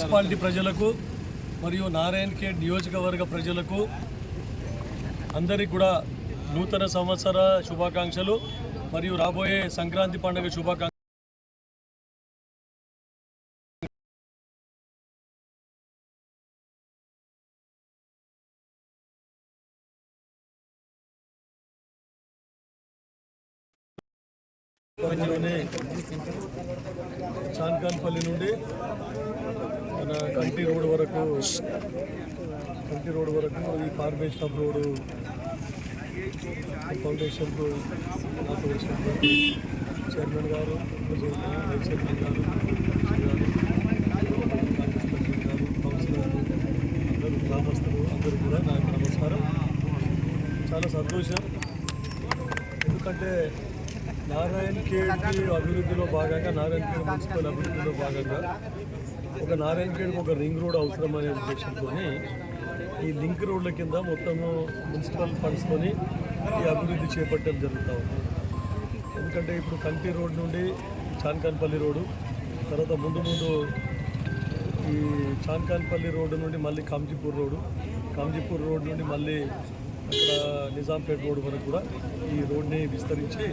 Municipality ప్రజలకు మరియు నారాయణ్ ఖేడ్ నియోజకవర్గ ప్రజలకు అందరికీ కూడా నూతన సంవత్సర శుభాకాంక్షలు మరియు రాబోయే సంక్రాంతి పండుగ శుభాకాంక్ష చాన్కాన్పల్లి నుండి మన కంటి రోడ్ వరకు కంటి రోడ్ వరకు ఈ ఫార్మేషన్ ఆఫ్ రోడ్ ఫౌండేషన్ నాకు చైర్మన్ గారు వైస్ చైర్మన్ గారు గారు అందరూ గ్రామస్తులు అందరూ కూడా నాకు నమస్కారం చాలా సంతోషం. ఎందుకంటే నారాయణ ఖేడ్ అభివృద్ధిలో భాగంగా నారాయణ ఖేడ్ మున్సిపల్ అభివృద్ధిలో భాగంగా ఒక నారాయణ ఖేడ్కి ఒక రింగ్ రోడ్ అవసరం అనే ఉద్దేశంతో ఈ లింక్ రోడ్ల కింద మొత్తము మున్సిపల్ ఫండ్స్తోని ఈ అభివృద్ధి చేపట్టడం జరుగుతూ ఉంది. ఎందుకంటే ఇప్పుడు కంటి రోడ్ నుండి చాన్కాన్పల్లి రోడ్డు తర్వాత ముందు ముందు ఈ చాన్కాన్పల్లి రోడ్డు నుండి మళ్ళీ కాంజీపూర్ రోడ్డు కాంజీపూర్ రోడ్ నుండి మళ్ళీ అక్కడ నిజాంపేట్ రోడ్ వరకు కూడా ఈ రోడ్ని విస్తరించి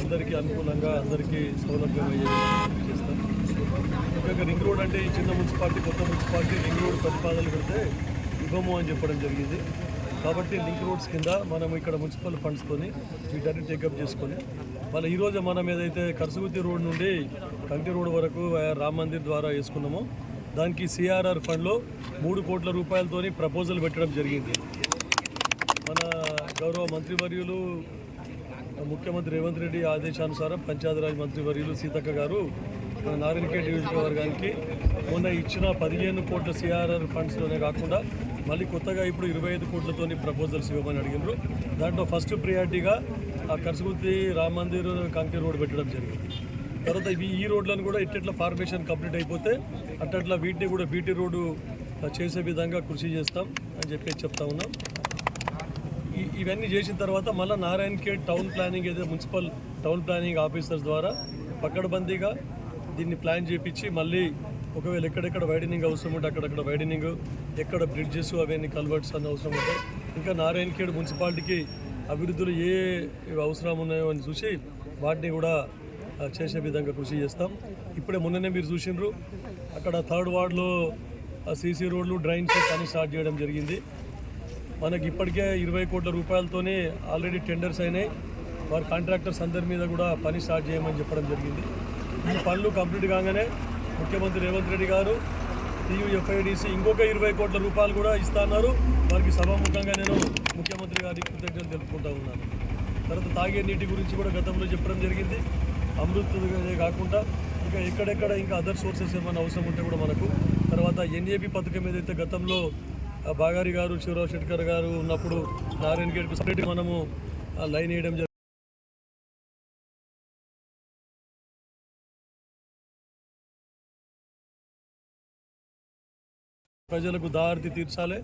అందరికీ అనుకూలంగా అందరికీ సౌలభ్యమయ్యే చేస్తాం. ముఖ్యంగా రింగ్ రోడ్ అంటే ఈ చిన్న మున్సిపాలిటీ కొత్త మున్సిపాలిటీ రింగ్ రోడ్ ప్రతిపాదనలు పెడితే ఇవ్వము అని చెప్పడం జరిగింది. కాబట్టి లింక్ రోడ్స్ కింద మనం ఇక్కడ మున్సిపల్ ఫండ్స్తోని వీటన్ని టేకప్ చేసుకొని మళ్ళీ ఈరోజు మనం ఏదైతే కర్సుగుత్తి రోడ్ నుండి కంటి రోడ్ వరకు రామ్ మందిర్ ద్వారా వేసుకున్నామో దానికి సిఆర్ఆర్ ఫండ్లో మూడు కోట్ల రూపాయలతోని ప్రపోజల్ పెట్టడం జరిగింది. మన గౌరవ మంత్రివర్యులు ముఖ్యమంత్రి రేవంత్ రెడ్డి ఆదేశానుసారం పంచాయతీరాజ్ మంత్రివర్యులు సీతక్క గారు మన నారాయణఖేడ్ నియోజకవర్గానికి మొన్న ఇచ్చిన పదిహేను కోట్ల సిఆర్ఆర్ ఫండ్స్లోనే కాకుండా మళ్ళీ కొత్తగా ఇప్పుడు ఇరవై ఐదు కోట్లతోని ప్రపోజల్స్ ఇవ్వమని అడిగినారు. దాంట్లో ఫస్ట్ ప్రియారిటీగా ఆ కరసుగుత్తి రామ మందిర్ కంకి రోడ్ పెట్టడం జరిగింది. తర్వాత ఇవి ఈ రోడ్లను కూడా ఇట్లా ఫార్మేషన్ కంప్లీట్ అయిపోతే అట్టట్లా వీటిని కూడా బీటీ రోడ్డు చేసే విధంగా కృషి చేస్తాం అని చెప్పి చెప్తా ఉన్నాం. ఇవన్నీ చేసిన తర్వాత మళ్ళీ నారాయణ్ కేట్ టౌన్ ప్లానింగ్ ఏదైతే మున్సిపల్ టౌన్ ప్లానింగ్ ఆఫీసర్స్ ద్వారా పక్కడబందీగా దీన్ని ప్లాన్ చేపించి మళ్ళీ ఒకవేళ ఎక్కడెక్కడ వైడనింగ్ అవసరం ఉంటే అక్కడక్కడ వైడనింగ్ ఎక్కడ బ్రిడ్జెస్ అవన్నీ కల్వర్ట్స్ అన్ని అవసరం ఉంటాయి ఇంకా నారాయణఖేడ్ మున్సిపాలిటీకి అభివృద్ధిలో ఏ అవసరం ఉన్నాయో అని చూసి వాటిని కూడా చేసే విధంగా కృషి చేస్తాం. ఇప్పుడే మొన్ననే మీరు చూసిండ్రు అక్కడ థర్డ్ వార్డులో సీసీ రోడ్లు డ్రైన్స్ పని స్టార్ట్ చేయడం జరిగింది. మనకి ఇప్పటికే ఇరవై కోట్ల రూపాయలతోనే ఆల్రెడీ టెండర్స్ అయినాయి. వారి కాంట్రాక్టర్స్ అందరి మీద కూడా పని స్టార్ట్ చేయమని చెప్పడం జరిగింది. ఈ పనులు కంప్లీట్ కాగానే ముఖ్యమంత్రి రేవంత్ రెడ్డి గారు టీయూఎఫ్ఐడిసి ఇంకొక ఇరవై కోట్ల రూపాయలు కూడా ఇస్తున్నారు. వారికి సభాముఖంగా నేను ముఖ్యమంత్రి గారికి కృతజ్ఞతలు తెలుపుకుంటా ఉన్నాను. తర్వాత తాగే నీటి గురించి కూడా గతంలో చెప్పడం జరిగింది. అమృత్ కాకుండా ఇంకా ఎక్కడెక్కడ ఇంకా అదర్ సోర్సెస్ ఏమైనా అవసరం ఉంటే కూడా మనకు. తర్వాత ఎన్ఏబి పథకం ఏదైతే గతంలో బాగారి గారు శివరావు శెట్కర్ గారు ఉన్నప్పుడు నారాయణ గేట్కు సపరేట్ మనము లైన్ వేయడం ప్రజలకు దారి తీర్చాలి.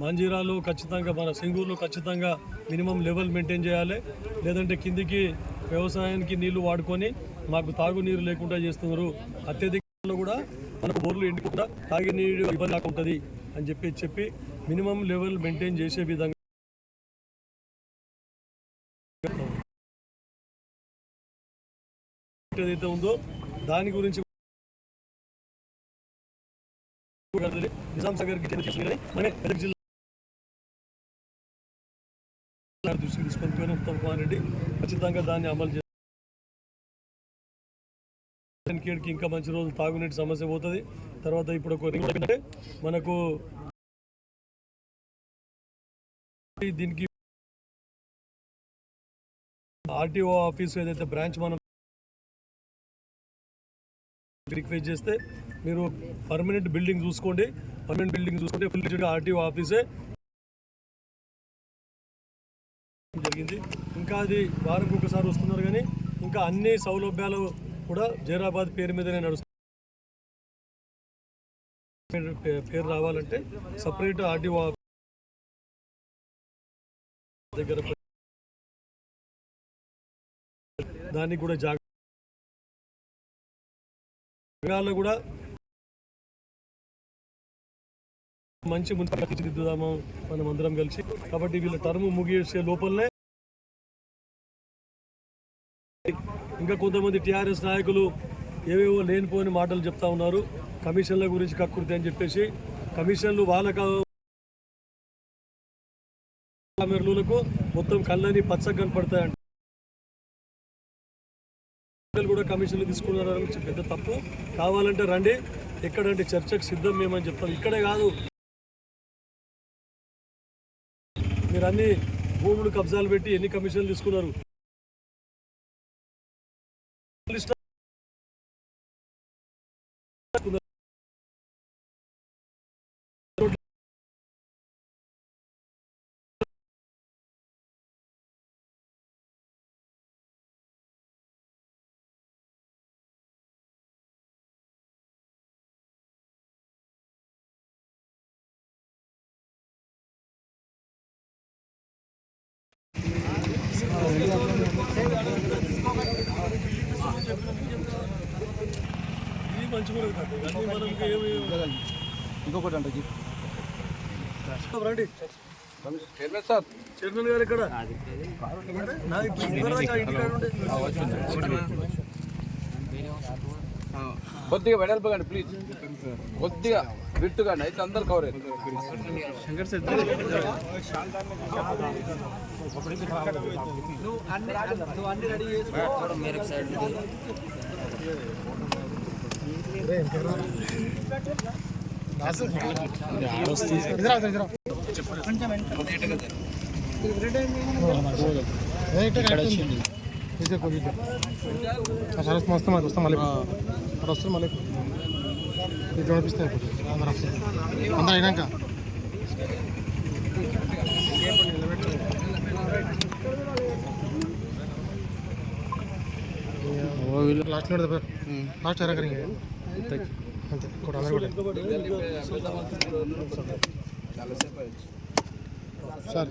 మంజీరాలు ఖచ్చితంగా మన సింగూరులో ఖచ్చితంగా మినిమం లెవెల్ మెయింటైన్ చేయాలి. లేదంటే కిందికి వ్యవసాయానికి నీళ్ళు వాడుకొని మాకు తాగునీరు లేకుండా చేస్తున్నారు. అత్యధికంలో కూడా మనకు బోర్లు ఎండుకుండా తాగే నీరు ఇబ్బంది ఉంటుంది అని చెప్పి చెప్పి మినిమం లెవెల్ మెయింటైన్ చేసే విధంగా ఏదైతే ఉందో దాని గురించి నిజాం సాగర్కి చెందిన తీసుకుని మనమే మెదక్ జిల్లా దృష్టికి తీసుకొని పోయిన ఉత్తమ్ కుమార్ రెడ్డి ఖచ్చితంగా దాన్ని అమలు చేసి ఇంకా మంచి రోజులు తాగునీటి సమస్య పోతుంది. తర్వాత ఇప్పుడు ఒక రింగ్ అంటే మనకు దీనికి ఆర్టీఓ ఆఫీస్ ఏదైతే బ్రాంచ్ మనం రిక్వెస్ట్ చేస్తే మీరు పర్మనెంట్ బిల్డింగ్ చూసుకోండి. పర్మనెంట్ బిల్డింగ్ చూసుకుంటే ఫుల్ ఆర్టీఓ ఆఫీసే జరిగింది. ఇంకా అది వారంకి ఒకసారి వస్తున్నారు కానీ ఇంకా అన్ని సౌలభ్యాలు కూడా జైరాబాద్ పేరు మీదనే నడుస్తుంది పేరు రావాలంటే సపరేట్ ఆర్టీఓ దగ్గర దానికి కూడా జాగ్రత్త బెంగాల్లో కూడా మంచి ముందు తీర్చిదిద్దుదాము మనం అందరం కలిసి. కాబట్టి వీళ్ళ టర్మ్ ముగిసే లోపలనే ఇంకా కొంతమంది టిఆర్ఎస్ నాయకులు ఏవేవో లేనిపోని మాటలు చెప్తా ఉన్నారు. కమిషన్ల గురించి కక్కుర్తి అని చెప్పేసి కమిషన్లు వాళ్ళకు మొత్తం కళ్ళని పచ్చగా కనపడతాయంట. కూడా కమిషన్లు తీసుకున్నారు పెద్ద తప్పు. కావాలంటే రండి. ఎక్కడంటే చర్చకు సిద్ధం మేమని చెప్తాం. ఇక్కడే కాదు. మీరు అన్ని భూములు కబ్జాలు పెట్టి ఎన్ని కమిషన్లు తీసుకున్నారు? ఇది మంచిగా ఇంకొకటి అంటే రండి చైర్మన్ సార్ చైర్మన్ గారు ఇక్కడ కొద్దిగా వెడల్పగండి ప్లీజ్ కొద్దిగా. విట్టుగా అయితే అందరు కవర్ సరస్సు వస్తాం అది వస్తాం మళ్ళీ అక్కడ వస్తాం మళ్ళీ ఇది చూపిస్తాయి అందరు వస్తారు అందరూ అయినాక లాస్ట్ పెడతా లాస్ట్ ఎరగరింగ్ అంతే కూడా అందరూ కూడా సార్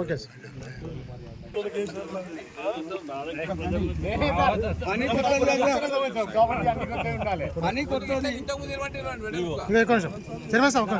ఓకే సార్. నిమిషం. చైర్మన్ సార్ ఒక